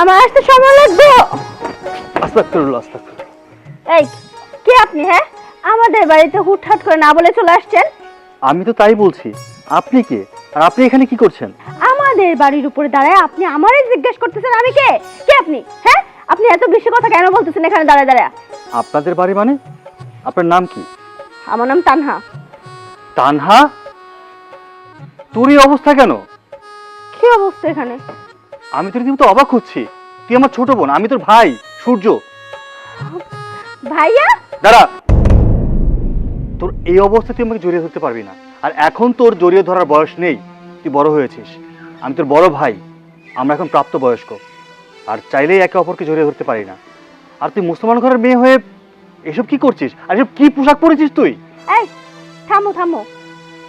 আমার আসতে সময় লাগবে। আস্তাগফিরুল্লাহ আস্তাগফিরুল্লাহ। এই কে আপনি হ্যাঁ? আমাদের বাড়িতে হুটহাট করে না বলে চলে আসছেন। আমি তো তাই বলছি। আপনি কে? আর আপনি এখানে কি করছেন? আমাদের বাড়ির উপরে দাঁড়ায় আপনি আমারই জিজ্ঞেস করতেছেন আমি কে? কে আপনি হ্যাঁ? আপনি এত বেশি কথা কেন বলতেছেন এখানে দাঁড়ায় দাঁড়ায়? আপনাদের বাড়ি মানে? আপনার নাম কি? আমার নাম তানহা। তানহা? তোর এই অবস্থা কেন? কি অবস্থা এখানে? আমি তো রীতিমতো অবাক হচ্ছি। তুই আমার ছোট বোন আমি তোর ভাই সূর্য। ভাইয়া? দাঁড়া। তোর এই অবস্থা তুই আমাকে জড়িয়ে ধরতে পারবি না। আর এখন তোর জড়িয়ে ধরার বয়স নেই। তুই বড় হয়েছিস। আমি তোর বড় ভাই। আমরা এখন প্রাপ্ত বয়স্ক আর চাইলেই একে অপরকে জড়িয়ে ধরতে পারি না। আর তুই মুসলমান ঘরের মেয়ে হয়ে এসব কি করছিস? আর এসব কি পোশাক পরেছিস তুই? এই থামো থামো।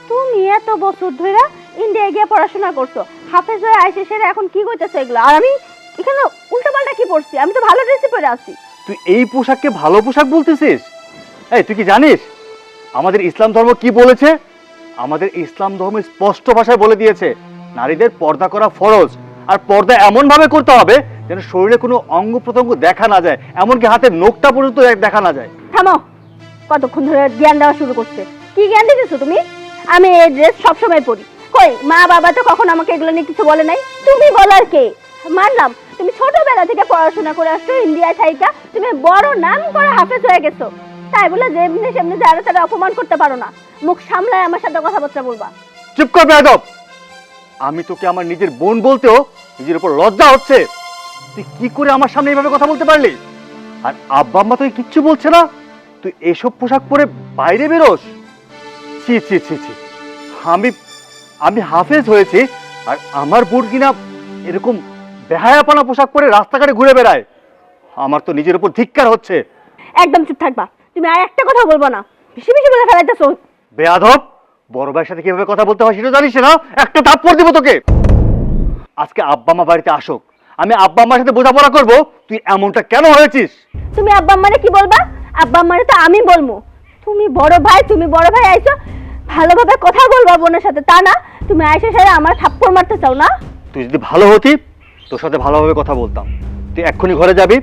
তুমি এত বছর ধরে ইন্ডিয়া গিয়ে পড়াশোনা করছ হাফেজ হয়ে আইসে সেরা এখন কি করতেছো এগুলো? আর আমি এখানে উল্টোপাল্টা কি পড়ছি? আমি তো ভালো ড্রেসই পরে আসছি তুই এই পোশাককে ভালো পোশাক বলতেছিস? এই তুই কি জানিস? আমাদের ইসলাম ধর্ম কি বলেছে? আমাদের ইসলাম ধর্ম স্পষ্ট ভাষায় বলে দিয়েছে নারীদের পর্দা করা ফরজ। আর পর্দা এমন ভাবে করতে হবে যেন শরীরে কোনো অঙ্গ প্রত্যঙ্গ দেখা না যায় এমনকি হাতের নখটা পর্যন্ত দেখা না যায়। থামো। কতক্ষণ ধরে জ্ঞান দেওয়া শুরু করছে? কি জ্ঞান দিতেছো তুমি? আমি এই ড্রেস সবসময় পরি। কই? মা বাবা তো কখন আমাকে এগুলো নিয়ে কিছু বলে নাই। তুমি বলার কে? মানলাম, তুমি ছোটবেলা থেকে পড়াশোনা করে আসছো ইন্ডিয়া থাইকা, তুমি বড় নাম করে হাফেজ হয়ে গেছো। তাই বলে যেমনি সেমনি যারা তারা অপমান করতে পারো না। মুখ সামলায় আমার সাথে কথাবার্তা বলবা। চুপ কর বেয়াদব আমি তোকে আমার নিজের বোন বলতেও নিজের উপর লজ্জা হচ্ছে। তুই কি করে আমার সামনে এইভাবে কথা বলতে পারলি? আর আব্বা আম্মা তোকে কিচ্ছু বলছে না? তুই এসব পোশাক পরে বাইরে বেরোস। ছি ছি ছি ছি। আমি আমি হাফেজ হয়েছি আর আমার বোন কিনা এরকম বেহায়াপনা পোশাক পরে রাস্তাঘাটে ঘুরে বেড়ায়। আমার তো নিজের উপর ধিক্কার হচ্ছে। একদম চুপ থাকবা। তুমি আর একটা কথা বলব না। বেশি বেশি বলে ফেলাইতেছো। বেয়াধব বড় ভাইয়ের সাথে কীভাবে কথা বলতে হয় সেটা জানিস না। একটা থাপ্পড় দিব তোকে। আজকে আব্বা মা বাড়িতে আসুক। আমি আব্বা আম্মার সাথে বোঝাপড়া করব। তুই এমনটা কেন হয়েছিস? তুমি আব্বা আম্মারে কি বলবা? আব্বা আম্মারে তো আমি বলব। তুমি বড় ভাই তুমি বড় ভাই আইছো। ভালোভাবে কথা বলবা বোনের সাথে তা না? তুমি আইসে সাথে আমার থাপ্পড় মারতে চাও না? তুই যদি ভালো হতি তোর সাথে ভালোভাবে কথা বলতাম। তুই এক্ষুনি ঘরে যাবি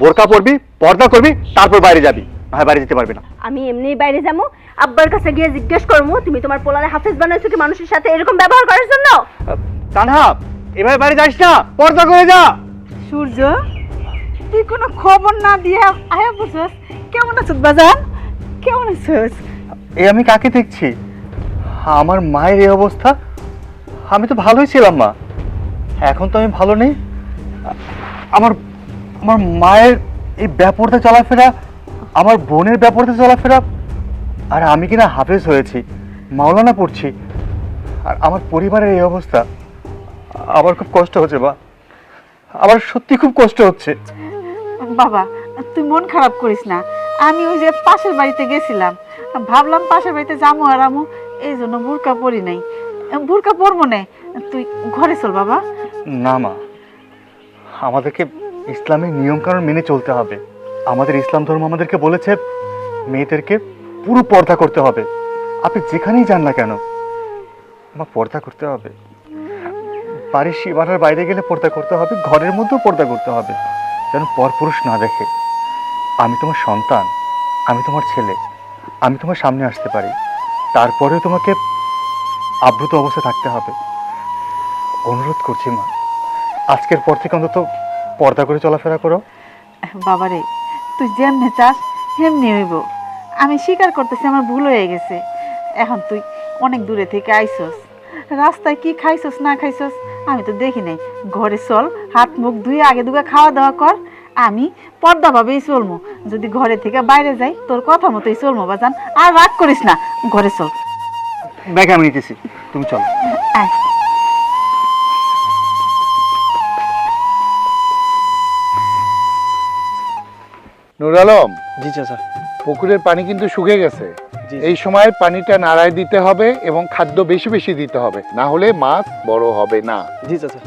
বোরকা পরবি পর্দা করবি তারপর বাইরে যাবি। হয় বাইরে যেতে পারবি না। আমি এমনি বাইরে যাব। আব্বার কাছে গিয়ে জিজ্ঞেস করব তুমি তোমার পোলারে হাফেজ বানাইছো কি মানুষের সাথে এরকম ব্যবহার করার জন্য? তানহা এভাবে বাইরে যাইস না পর্দা করে যা। সূর্য তুই কোনো খবর না দিয়ে আয়া বুঝছস কেমন আছিস বাজান? কেমন আছিস? এই আমি কাকে দেখছি? আমার মায়ের এই অবস্থা? আমি তো ভালোই ছিলাম, মা। এখন তো আমি ভালো নেই। আমার আমার মায়ের এই ব্যাপারটা চলাফেরা, আমার বোনের ব্যাপারটা চলাফেরা, আর আমি কিনা হাফেজ হয়েছি, মাওলানা পড়ছি। আর আমার পরিবারের এই অবস্থা, আমার খুব কষ্ট হচ্ছে বা আমার সত্যি খুব কষ্ট হচ্ছে। বাবা, তুই মন খারাপ করিস না। আমি ওই যে পাশের বাড়িতে গেছিলাম। ভাবলাম পাশের বাড়িতে যাব আর আমু, এই জন্য বুরকা পরি নাই। বুরকা পরবো না, তুই ঘরে চল বাবা। না মা, আমাদেরকে ইসলামের নিয়মকানুন মেনে চলতে হবে। আমাদের ইসলাম ধর্ম আমাদেরকে বলেছে, মেয়েদেরকে পুরো পর্দা করতে হবে। আপনি যেখানেই যান না কেন আমার পর্দা করতে হবে। বাড়ির সীমানার বাইরে গেলে পর্দা করতে হবে, ঘরের মধ্যেও পর্দা করতে হবে। যেন পরপুরুষ না দেখে। আমি তোমার সন্তান, আমি তোমার ছেলে। আমি তোমার সামনে আসতে পারি। তারপরেও তোমাকে আবৃত অবস্থায় থাকতে হবে। অনুরোধ করছি মা, আজকের পর থেকে অন্তত পর্দা করে চলাফেরা করো। বাবারে, তুই যেমনি চাস, সেমনি হইব। আমি স্বীকার করতেছি আমার ভুল হয়ে গেছে। এখন তুই অনেক দূরে থেকে আইসস। রাস্তায় কি খাইছস না খাইছস আমি তো দেখি নাই। ঘরে চল, হাত মুখ ধুয়ে আগে দুগে খাওয়া দাওয়া কর। আমি পর্দাভাবেই চলমু। যদি ঘরে থেকে বাইরে যাই তোর কথা মতোই চলমু বাজান। আর রাগ করিস না ঘরে চল। ব্যাগ আমি নিতেছি তুমি চলো। আয়। নুর আলম জি চাচা। পুকুরের পানি কিন্তু শুকিয়ে গেছে। এই সময় পানিটা নাড়ায় দিতে হবে এবং খাদ্য বেশি বেশি দিতে হবে। না হলে মাছ বড় হবে না। জি চাচা।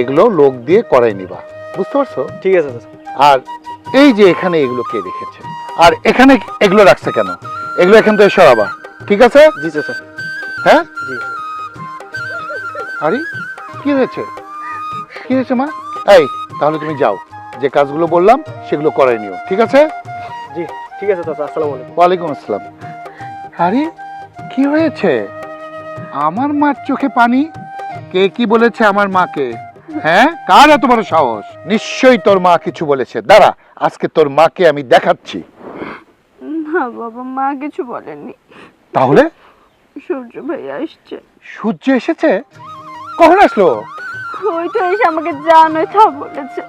এগুলো লোক দিয়ে করাই নিবা। বুঝতে পারছ? ঠিক আছে চাচা। আর এই যে এখানে এগুলো কে রেখেছে? আর এখানে এগুলো রাখছে কেন? এগুলো এখান থেকে সরাবা। ঠিক আছে? জি চাচা হ্যাঁ? জি আরে কি হয়েছে? কি হয়েছে মা? এই তাহলে তুমি যাও। যে কাজগুলো বললাম সেগুলো করাই নিও। ঠিক আছে? জি ঠিক আছে চাচা আসসালামু আলাইকুম। ওয়ালাইকুম আসসালাম। আরে কি হয়েছে? আমার মার চোখে পানি? কে কি বলেছে আমার মাকে? হ্যাঁ? কার এত বড় সাহস? নিশ্চয়ই তোর মা কিছু বলেছে। দাঁড়া আজকে তোর মাকে আমি দেখাচ্ছি। না বাবা মা কিছু বলেনি তাহলে? সূর্য ভাই আসছে। সূর্য এসেছে? কখন আসলো? ওই তো এসে আমাকে জানোই তা বলেছে।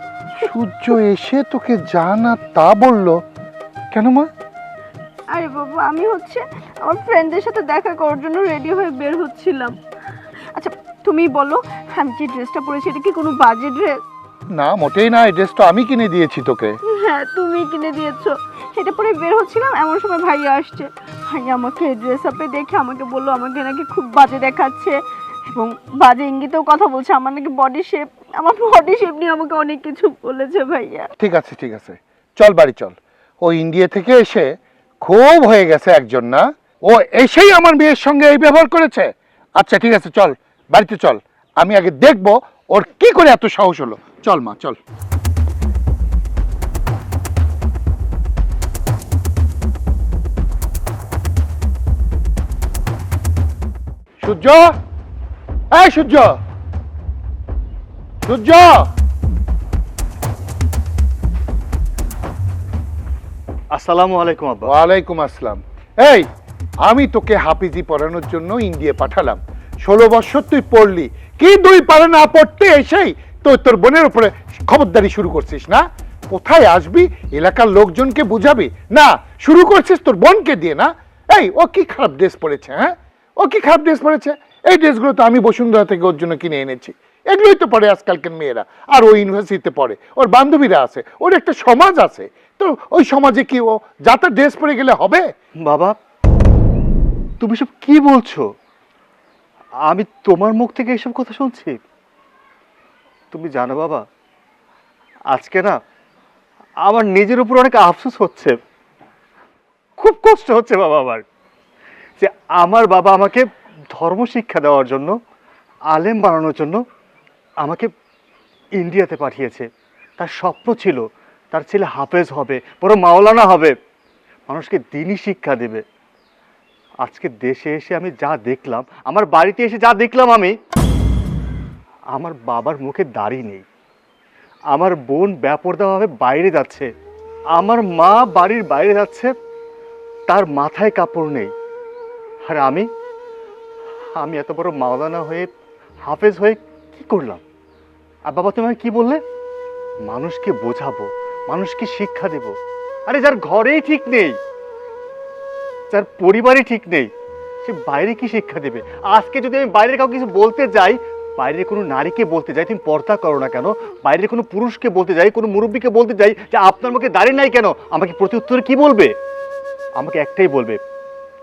সূর্য এসে তোকে জানা তা বলল? কেন মা? আরে বাবা আমি হচ্ছে আমার ফ্রেন্ডদের সাথে দেখা করার জন্য রেডি হয়ে বের হচ্ছিলাম। আচ্ছা তুমি বলো আমি যে ড্রেসটা পরেছি এটা কি কোনো বাজে ড্রেস না মোটেই না এই ড্রেসটা আমি কিনে দিয়েছি তোকে। হ্যাঁ তুমি কিনে দিয়েছ। সেটা পরে বের হচ্ছিলাম এমন সময় ভাইয়া আসছে। ভাইয়া আমাকে ড্রেস আপে দেখে আমাকে বলল আমাকে নাকি খুব বাজে দেখাচ্ছে। এবং বাজে ইঙ্গিতেও কথা বলছে আমার নাকি বডি শেপ আমার বডি শেপ নিয়ে আমাকে অনেক কিছু বলেছে ভাইয়া। ঠিক আছে ঠিক আছে। চল বাড়ি চল। ও ইন্ডিয়া থেকে এসে খুব হয়ে গেছে একজন না? ও এসেই আমার মেয়ের সঙ্গে এই ব্যবহার করেছে। আচ্ছা ঠিক আছে চল। বাড়িতে চল আমি আগে দেখব ওর কি করে এত সাহস হলো। চল মা চল। সূর্য? এই সূর্য! সূর্য! আসসালামু আলাইকুম আব্বা। ওয়ালাইকুম আসসালাম। এই আমি তোকে হাফিজি পড়ানোর জন্য ইন্ডিয়া পাঠালাম। ষোলো বছর তুই পড়লি। কি দুই পারে না পড়তে এসেই তো তোর বোনের উপরে খবরদারি শুরু করছিস, না? কোথায় আসবি? এলাকার লোকজনকে বুঝাবি? না, শুরু করছিস তোর বোনকে দিয়ে, না? এই, ও কি খারাপ ড্রেস পরেছে হ্যাঁ? ও কি খারাপ ড্রেস পরেছে? এই ড্রেসগুলো তো আমি বসুন্ধরা থেকে ওর জন্য কিনে এনেছি। এগুলোই তো পড়ে আজকালকার মেয়েরা। আর ও ইউনিভার্সিটিতে পড়ে। ওর বান্ধবীরা আছে। ওর একটা সমাজ আছে। তো ওই সমাজে কি ও যাতে ড্রেস পরে গেলে হবে? বাবা, তুমি সব কি বলছো? আমি তোমার মুখ থেকে এসব কথা শুনছি। তুমি জানো বাবা, আজকে না আমার নিজের উপর অনেক আফসোস হচ্ছে। খুব কষ্ট হচ্ছে বাবা আমার, যে আমার বাবা আমাকে ধর্ম শিক্ষা দেওয়ার জন্য, আলেম বানানোর জন্য আমাকে ইন্ডিয়াতে পাঠিয়েছে। তার স্বপ্ন ছিল, তার ছেলে হাফেজ হবে বড় মাওলানা হবে। মানুষকে দিনই শিক্ষা দেবে। আজকে দেশে এসে আমি যা দেখলাম, আমার বাড়িতে এসে যা দেখলাম আমি, আমার বাবার মুখে দাড়ি নেই। আমার বোন ব্যাপরদাভাবে বাইরে যাচ্ছে। আমার মা বাড়ির বাইরে যাচ্ছে, তার মাথায় কাপড় নেই। আর আমি আমি এত বড় মাওলানা হয়ে, হাফেজ হয়ে কি করলাম? আর বাবা, তুমি কি বললে? মানুষকে বোঝাবো, মানুষকে শিক্ষা দেব। আরে যার ঘরেই ঠিক নেই যার পরিবারই ঠিক নেই, সে বাইরে কি শিক্ষা দেবে? আজকে যদি আমি বাইরের কাউকে কিছু বলতে যাই, বাইরের কোনো নারীকে বলতে যাই, তুমি পর্দা করো না কেন? বাইরের কোনো পুরুষকে বলতে যাই, কোনো মুরব্বীকে বলতে যাই যে আপনার মুখে দাঁড়িয়ে নাই কেন? আমাকে প্রতি উত্তরে কী বলবে? আমাকে একটাই বলবে,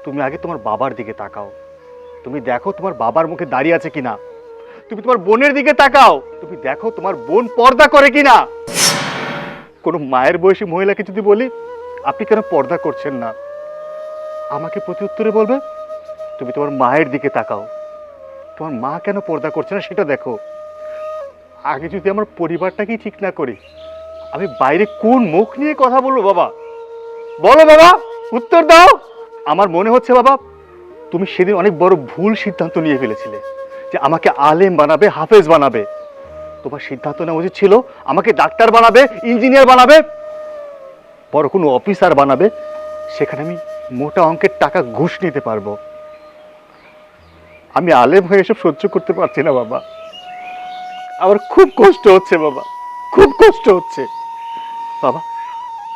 তুমি আগে তোমার বাবার দিকে তাকাও। তুমি দেখো তোমার বাবার মুখে দাঁড়িয়ে আছে কিনা। তুমি তোমার বোনের দিকে তাকাও। তুমি দেখো তোমার বোন পর্দা করে কিনা। কোনো মায়ের বয়সী মহিলাকে যদি বলি, আপনি কেন পর্দা করছেন না? আমাকে প্রতি উত্তরে বলবে, তুমি তোমার মায়ের দিকে তাকাও। তোমার মা কেন পর্দা করছে না সেটা দেখো। আগে যদি আমার পরিবারটাকেই ঠিক না করি, আমি বাইরে কোন মুখ নিয়ে কথা বলব বাবা? বলো বাবা, উত্তর দাও। আমার মনে হচ্ছে বাবা, তুমি সেদিন অনেক বড় ভুল সিদ্ধান্ত নিয়ে ফেলেছিলে, যে আমাকে আলেম বানাবে, হাফেজ বানাবে। তোমার সিদ্ধান্ত নেওয়া উচিত ছিল, আমাকে ডাক্তার বানাবে, ইঞ্জিনিয়ার বানাবে, বড় কোনো অফিসার বানাবে। সেখানে আমি মোটা অঙ্কের টাকা ঘুষ নিতে পারব। আমি আলেম হয়ে এসব সহ্য করতে পারছি না, বাবা। আমার খুব কষ্ট হচ্ছে, বাবা। খুব কষ্ট হচ্ছে। বাবা,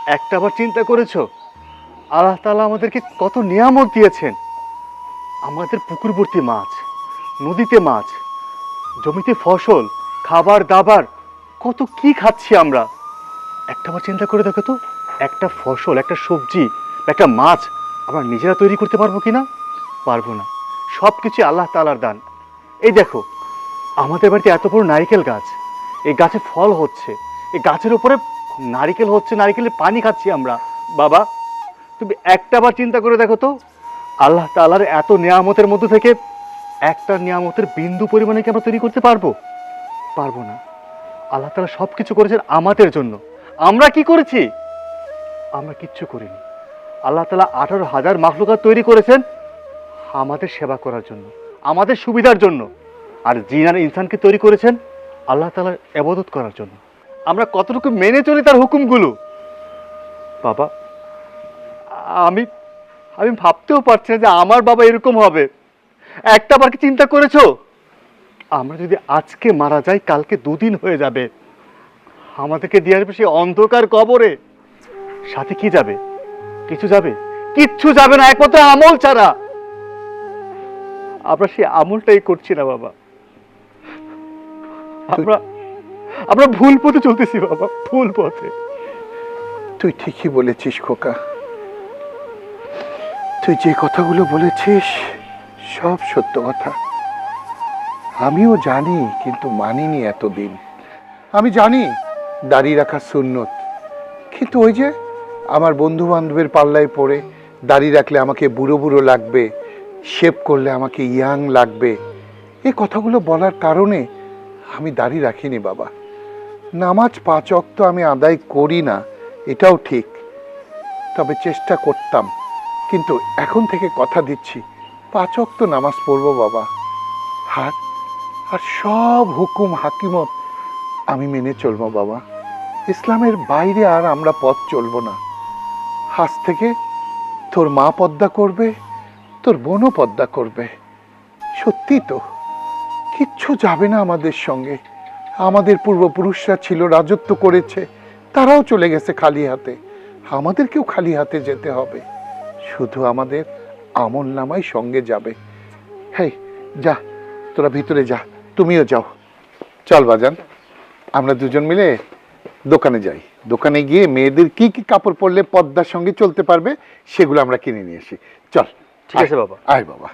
একটা আবার চিন্তা করেছ? আল্লাহ তালা আমাদেরকে কত নিয়ামত দিয়েছেন। আমাদের পুকুরবর্তী মাছ, নদীতে মাছ, জমিতে ফসল, খাবার, দাবার, কত কি খাচ্ছি আমরা। একটাবার চিন্তা করে দেখো তো, একটা ফসল, একটা সবজি, একটা মাছ আমরা নিজেরা তৈরি করতে পারব কি না? পারব না। সব কিছু আল্লাহ তালার দান। এই দেখো, আমাদের বাড়িতে এত বড় নারিকেল গাছ। এই গাছে ফল হচ্ছে। এই গাছের উপরে নারিকেল হচ্ছে, নারিকেলের পানি খাচ্ছি আমরা। বাবা, তুমি একটা একটাবার চিন্তা করে দেখো তো, আল্লাহ তালার এত নিয়ামতের মধ্যে থেকে একটা নিয়ামতের বিন্দু পরিমাণে কি আমরা তৈরি করতে পারব? পারব না। আল্লাহ তালা সব কিছু করেছেন আমাদের জন্য। আমরা কি করেছি? আমরা কিচ্ছু করিনি। আল্লাহ তালা আঠারো হাজার মাখলুকাত তৈরি করেছেন আমাদের সেবা করার জন্য, আমাদের সুবিধার জন্য। আর জিন আর ইনসানকে তৈরি করেছেন, আল্লাহ তালার এবাদত করার জন্য। আমরা কতটুকু মেনে চলি তার হুকুমগুলো? বাবা, আমি আমি ভাবতেও পারছি না যে আমার বাবা এরকম হবে। একটা বার কি চিন্তা করেছ? আমরা যদি আজকে মারা যাই, কালকে দুদিন হয়ে যাবে। আমাদেরকে দিয়ে আসবে সেই অন্ধকার কবরে। সাথে কি যাবে? কিছু যাবে? কিচ্ছু যাবে না, একমাত্র আমল ছাড়া। আমরা সেই আমলটাই করছি না, বাবা। আমরা আমরা ভুল পথে চলতেছি, বাবা, ভুল পথে। তুই ঠিকই বলেছিস, খোকা। তুই যে কথাগুলো বলেছিস, সব সত্য কথা। আমিও জানি, কিন্তু মানিনি এতদিন। আমি জানি দাড়ি রাখা সুন্নত। কিন্তু ওই যে আমার বন্ধু বান্ধবের পাল্লায় পড়ে, দাড়ি রাখলে আমাকে বুড়ো বুড়ো লাগবে শেভ করলে আমাকে ইয়াং লাগবে। এই কথাগুলো বলার কারণে আমি দাড়ি রাখিনি বাবা। নামাজ পাঁচ অক্ত আমি আদায় করি না, এটাও ঠিক। তবে চেষ্টা করতাম, কিন্তু এখন থেকে কথা দিচ্ছি, পাঁচ অক্ত নামাজ পড়ব বাবা। হাত আর সব হুকুম, হাকিমত আমি মেনে চলবো বাবা। ইসলামের বাইরে আর আমরা পথ চলবো না। আজ থেকে তোর মা পদ্মা করবে, তোর বোনও পদ্মা করবে। সত্যি তো, কিচ্ছু যাবে না আমাদের সঙ্গে। আমাদের পূর্বপুরুষরা ছিল, রাজত্ব করেছে, তারাও চলে গেছে খালি হাতে। আমাদেরকেও খালি হাতে যেতে হবে। শুধু আমাদের আমল নামাই সঙ্গে যাবে। হেই, যা, তোরা ভিতরে যা, তুমিও যাও। চল বাজান, আমরা দুজন মিলে দোকানে যাই। দোকানে গিয়ে মেয়েদের কি কি কাপড় পরলে পদ্মার সঙ্গে চলতে পারবে সেগুলো আমরা কিনে নিয়ে আসি। চল ঠিক আছে বাবা। আয় বাবা।